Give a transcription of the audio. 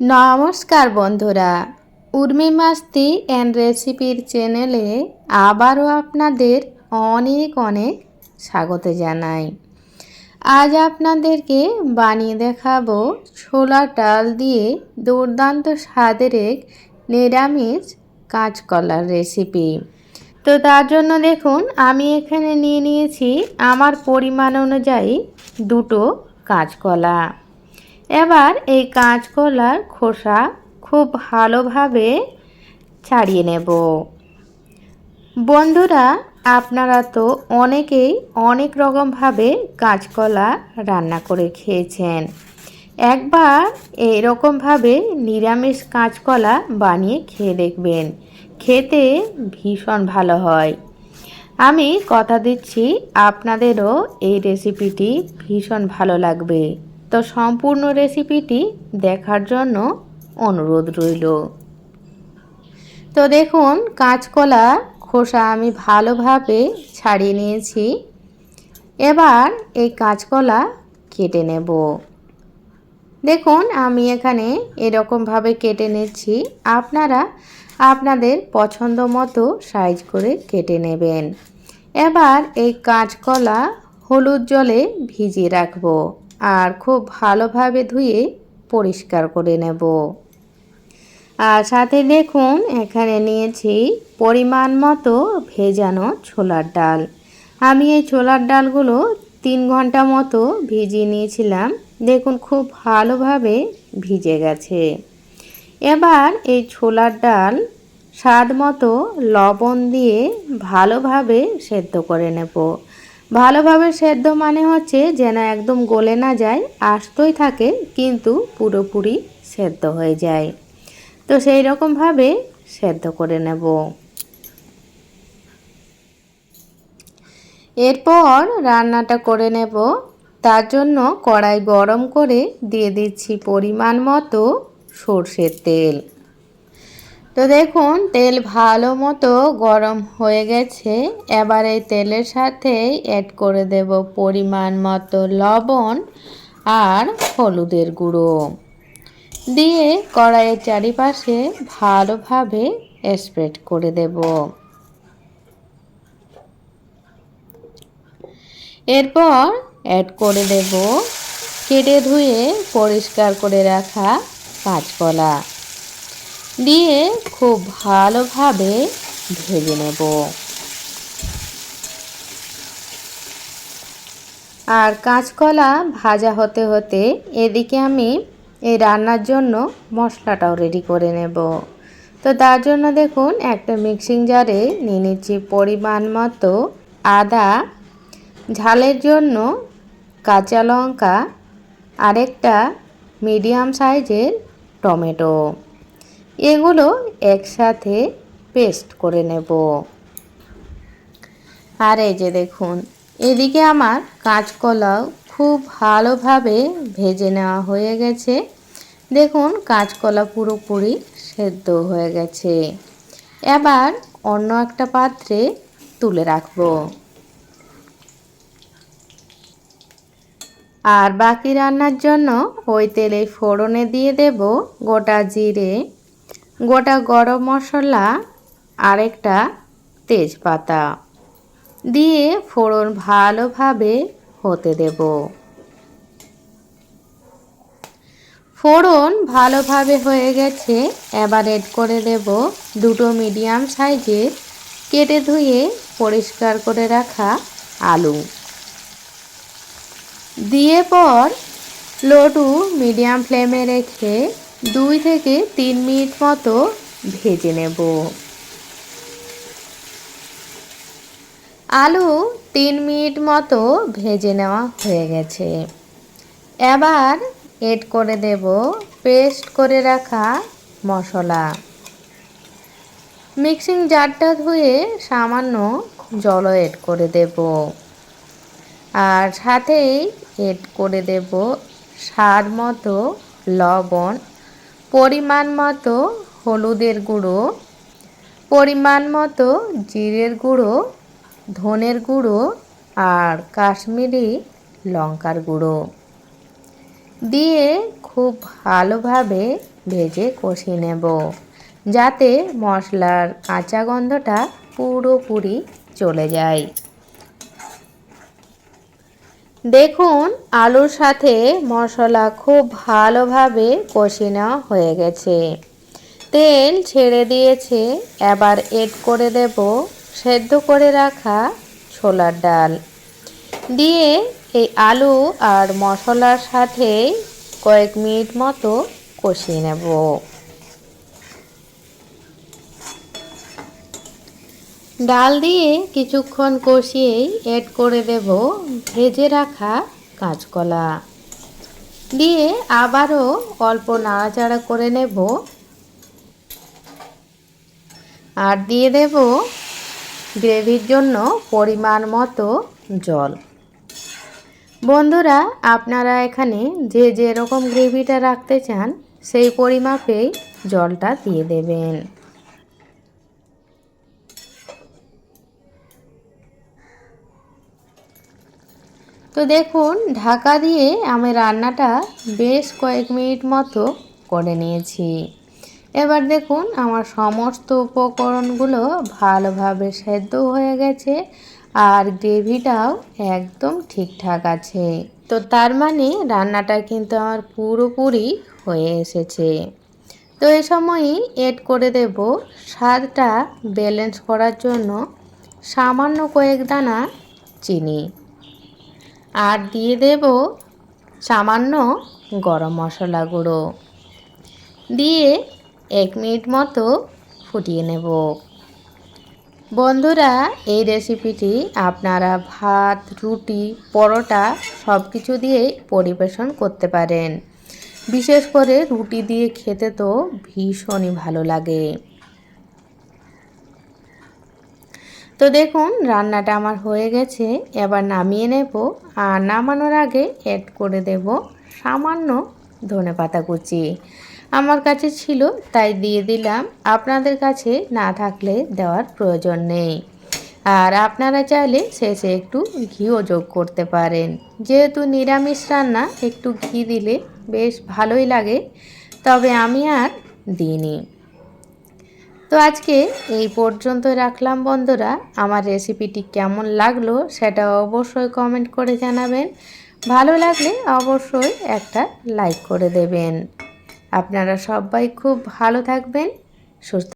নমস্কার বন্ধুরা, উর্মি মাস্তি অ্যান্ড রেসিপির চ্যানেলে আবারও আপনাদের অনেক অনেক স্বাগত জানাই। আজ আপনাদেরকে বানিয়ে দেখাবো ছোলা ডাল দিয়ে দুর্দান্ত স্বাদের এক নিরামিষ কাঁচকলার রেসিপি। তো তার জন্য দেখুন, আমি এখানে নিয়ে নিয়েছি আমার পরিমাণ অনুযায়ী দুটো কাঁচকলা। এবার এই কাঁচকলার খোসা খুব ভালোভাবে ছাড়িয়ে নেব। বন্ধুরা, আপনারা তো অনেকেই অনেক রকমভাবে কাঁচকলা রান্না করে খেয়েছেন। একবার এরকমভাবে নিরামিষ কাঁচকলা বানিয়ে খেয়ে দেখবেন। খেতে ভীষণ ভালো হয়। আমি কথা দিচ্ছি, আপনাদেরও এই রেসিপিটি ভীষণ ভালো লাগবে। তো সম্পূর্ণ রেসিপিটি দেখার জন্য অনুরোধ রইল। তো দেখুন, কাঁচকলা খোসা আমি ভালোভাবে ছাড়িয়ে নিয়েছি। এবার এই কাঁচকলা কেটে নেব। দেখুন, আমি এখানে এরকমভাবে কেটে নিচ্ছি। আপনারা আপনাদের পছন্দ মতো সাইজ করে কেটে নেবেন। এবার এই কাঁচকলা হলুদ জলে ভিজিয়ে রাখব। আর খুব ভালোভাবে ধুয়ে পরিষ্কার করে নেব। আর সাথে দেখুন, এখানে নিয়েছি পরিমাণ মতো ভেজানো ছোলার ডাল। আমি এই ছোলার ডালগুলো তিন ঘণ্টা মতো ভিজিয়ে নিয়েছিলাম। দেখুন, খুব ভালোভাবে ভিজে গেছে। এবার এই ছোলার ডাল স্বাদ মতো লবণ দিয়ে ভালোভাবে সেদ্ধ করে নেব। ভালোভাবে সেদ্ধ মানে হচ্ছে যেন একদম গলে না যায়, আস্তই থাকে, কিন্তু পুরোপুরি সেদ্ধ হয়ে যায়। তো সেই রকমভাবে সেদ্ধ করে নেব। এরপর রান্নাটা করে নেব। তার জন্য কড়াই গরম করে দিয়ে দিচ্ছি পরিমাণ মতো সর্ষের তেল। তো দেখুন, তেল ভালো মতো গরম হয়ে গেছে। এবার এই তেলের সাথে অ্যাড করে দেব পরিমাণ মতো লবণ আর হলুদের গুঁড়ো। দিয়ে কড়াইয়ের চারিপাশে ভালোভাবে স্প্রেড করে দেব। এরপর অ্যাড করে দেব, কেটে ধুয়ে পরিষ্কার করে রাখা কাঁচকলা। দিয়ে খুব ভালোভাবে ভেজে নেব। আর কাঁচকলা ভাজা হতে হতে এদিকে আমি এই রান্নার জন্য মশলাটাও রেডি করে নেব। তো তার জন্য দেখুন, একটা মিক্সিং জারে নিয়ে নিচ্ছি পরিমাণ মতো আদা, ঝালের জন্য কাঁচা লঙ্কা, আরেকটা মিডিয়াম সাইজের টমেটো। এগুলো একসাথে পেস্ট করে নেব। আর এই যে দেখুন, এদিকে আমার কাঁচকলাও খুব ভালোভাবে ভেজে নেওয়া হয়ে গেছে। দেখুন, কাঁচকলা পুরোপুরি সেদ্ধ হয়ে গেছে। এবার অন্য একটা পাত্রে তুলে রাখব। আর বাকি রান্নার জন্য ওই তেলে ফোড়নে দিয়ে দেব গোটা জিরে গোটা গরম মশলা আর একটা তেজপাতা দিয়ে ফোড়ন ভালোভাবে হতে দেব। ফোড়ন ভালোভাবে হয়ে গেছে, এবার এড করে দেব দুটো মিডিয়াম সাইজের কেটে ধুয়ে পরিষ্কার করে রাখা আলু। দিয়ে পর লডু মিডিয়াম ফ্লেমে রেখে দুই থেকে তিন মিনিট মতো ভেজে নেব। আলু তিন মিনিট মতো ভেজে নেওয়া হয়ে গেছে। এবার এড করে দেব পেস্ট করে রাখা মশলা। মিক্সিং জারটা ধুয়ে সামান্য জল এড করে দেব। আর সাথেই এড করে দেব স্বাদ মতো লবণ পরিমাণ মতো হলুদের গুঁড়ো, পরিমাণ মতো জিরের গুঁড়ো, ধনের গুঁড়ো আর কাশ্মীরি লঙ্কার গুঁড়ো দিয়ে খুব ভালোভাবে ভেজে কষিয়ে নেব যাতে মশলার কাঁচা গন্ধটা পুরোপুরি চলে যায়। দেখুন, আলুর সাথে মশলা খুব ভালোভাবে কষে নেওয়া হয়ে গেছে। তেল ছেড়ে দিয়েছে, এবার এড করে দেব সেদ্ধ করে রাখা ছোলার ডাল। দিয়ে এই আলু আর মশলার সাথে কয়েক মিনিট মতো কষিয়ে নেব। ডাল দিয়ে কিছুক্ষণ কষিয়েই এড করে দেব ভেজে রাখা কাঁচকলা। দিয়ে আবারও অল্প নাড়াচাড়া করে নেব। আর দিয়ে দেব গ্রেভির জন্য পরিমাণ মতো জল। বন্ধুরা, আপনারা এখানে যে যেরকম গ্রেভিটা রাখতে চান, সেই পরিমাপেই জলটা দিয়ে দেবেন। তো দেখুন, ঢাকা দিয়ে আমি রান্নাটা বেশ কয়েক মিনিট মতো করে নিয়েছি। এবার দেখুন, আমার সমস্ত উপকরণগুলো ভালোভাবে সেদ্ধ হয়ে গেছে আর গ্রেভিটাও একদম ঠিকঠাক আছে। তো তার মানে রান্নাটা কিন্তু আমার পুরোপুরি হয়ে এসেছে। তো এ সময়ই এড করে দেব স্বাদটা ব্যালেন্স করার জন্য সামান্য কয়েক দানা চিনি। আর দিয়ে দেব সামান্য গরম মশলা গুঁড়ো। দিয়ে এক মিনিট মতো ফুটিয়ে নেব। বন্ধুরা, এই রেসিপিটি আপনারা ভাত, রুটি, পরোটা সব কিছু দিয়েই পরিবেশন করতে পারেন। বিশেষ করে রুটি দিয়ে খেতে তো ভীষণই ভালো লাগে। তো দেখুন, রান্নাটা আমার হয়ে গেছে। এবার নামিয়ে নেব আর নামানোর আগে অ্যাড করে দেব সামান্য ধনে পাতা কুচি। আমার কাছে ছিল, তাই দিয়ে দিলাম। আপনাদের কাছে না থাকলে দেওয়ার প্রয়োজন নেই। আর আপনারা চাইলে শেষে একটু ঘিও যোগ করতে পারেন। যেহেতু নিরামিষ রান্না, একটু ঘি দিলে বেশ ভালোই লাগে। তবে আমি আর দিইনি। তো আজকে এই পর্যন্ত রাখলাম বন্ধুরা। আমার রেসিপিটি কেমন লাগল সেটা অবশ্যই কমেন্ট করে জানাবেন। ভালো লাগলে অবশ্যই একটা লাইক করে দেবেন। আপনারা সবাই খুব ভালো থাকবেন, সুস্থ